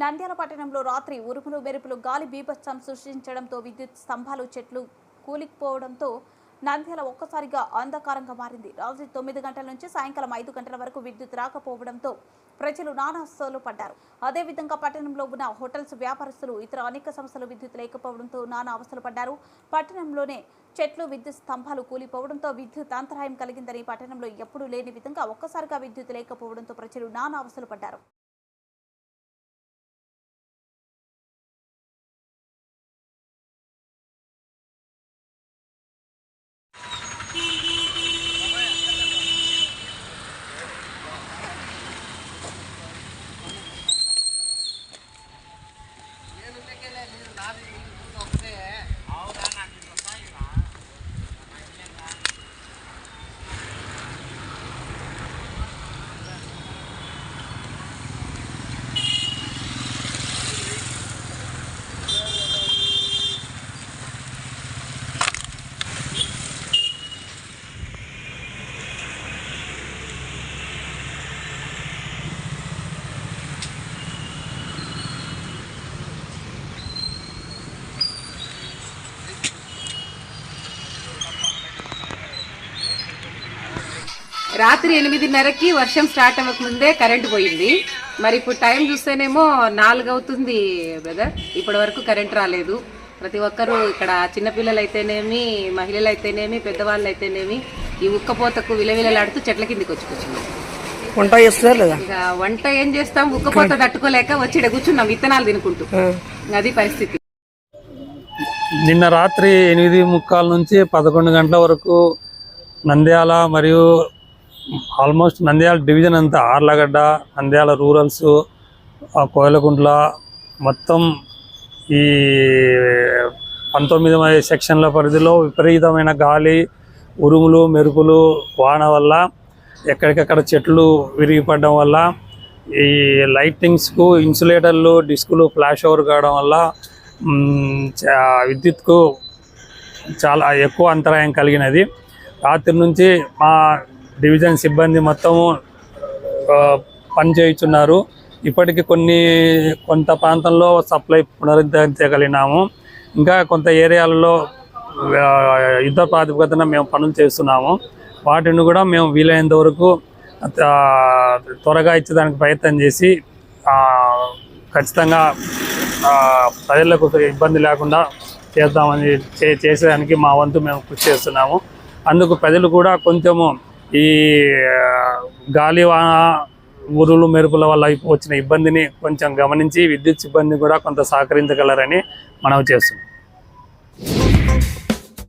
నంద్యాల పట్టణంలో రాత్రి ఉరుములు మెరుపులు గాలి బీభత్సం సృష్టించడంతో విద్యుత్ స్తంభాలు చెట్లు కూలిపోవడంతో నంద్యాల ఒక్కసారిగా అంధకారంగా మారింది. రాత్రి తొమ్మిది గంటల నుంచి సాయంకాలం ఐదు గంటల వరకు విద్యుత్ రాకపోవడంతో ప్రజలు నానాస్తలు పడ్డారు. అదేవిధంగా పట్టణంలో ఉన్న హోటల్స్ వ్యాపారస్తులు ఇతర అనేక సంస్థలు విద్యుత్ లేకపోవడంతో నానా అవస్థలు పడ్డారు. పట్టణంలోనే చెట్లు విద్యుత్ స్తంభాలు కూలిపోవడంతో విద్యుత్ అంతరాయం కలిగిందని పట్టణంలో ఎప్పుడూ లేని విధంగా ఒక్కసారిగా విద్యుత్ లేకపోవడంతో ప్రజలు నానా అవస్థలు పడ్డారు. రాత్రి ఎనిమిదిన్నరకి వర్షం స్టార్ట్ అవ్వక ముందే కరెంట్ పోయింది. మరి ఇప్పుడు టైం చూస్తేనేమో నాలుగు అవుతుంది బ్రదర్. ఇప్పటి వరకు కరెంట్ రాలేదు. ప్రతి ఒక్కరూ ఇక్కడ చిన్నపిల్లలు అయితేనేమి మహిళలు అయితేనేమి పెద్దవాళ్ళు అయితేనేమి ఈ ఉక్కపోతకు విలవిలలాడుతూ చెట్ల కిందికి వచ్చి కూర్చున్నాం వంట లేదా? ఇక వంట ఏం చేస్తాం? ఉక్కపోత తట్టుకోలేక వచ్చి ఈడ కూర్చున్నాం విత్తనాలు తినుకుంటూ. అది పరిస్థితి. నిన్న రాత్రి ఎనిమిది ముక్కాల నుంచి పదకొండు గంటల వరకు నంద్యాల మరియు ఆల్మోస్ట్ నంద్యాల డివిజన్ అంతా ఆర్లగడ్డ నంద్యాల రూరల్స్ కోయలకుంట్ల మొత్తం ఈ పంతొమ్మిది సెక్షన్ల పరిధిలో విపరీతమైన గాలి ఉరుములు మెరుపులు వాన వల్ల ఎక్కడికక్కడ చెట్లు విరిగిపడడం వల్ల ఈ లైటింగ్స్కు ఇన్సులేటర్లు డిస్కులు ఫ్లాష్ ఓవర్ కావడం వల్ల చా- విద్యుత్కు చాలా ఎక్కువ అంతరాయం కలిగినది. రాత్రి నుంచి మా డివిజన్ సిబ్బంది మొత్తము పనిచేయుచున్నారు ఇప్పటికి కొన్ని కొంత ప్రాంతంలో సప్లై పునరుద్ధరించగలిగినాము. ఇంకా కొంత ఏరియాలలో యుద్ధ ప్రాతిపదికన మేము పనులు చేస్తున్నాము. వాటిని కూడా మేము వీలైనంత వరకు త్వరగా ఇచ్చేదానికి ప్రయత్నం చేసి ఖచ్చితంగా ప్రజలకు ఇబ్బంది లేకుండా చేద్దామని చే చేసేదానికి మా వంతు మేము కృషి చేస్తున్నాము. అందుకు ప్రజలు కూడా కొంచెము ఈ గాలి ఉరులు మెరుపుల వల్ల వచ్చిన ఇబ్బందిని కొంచెం గమనించి విద్యుత్ సిబ్బంది కూడా కొంత సహకరించగలరని మనవి చేస్తున్నాం.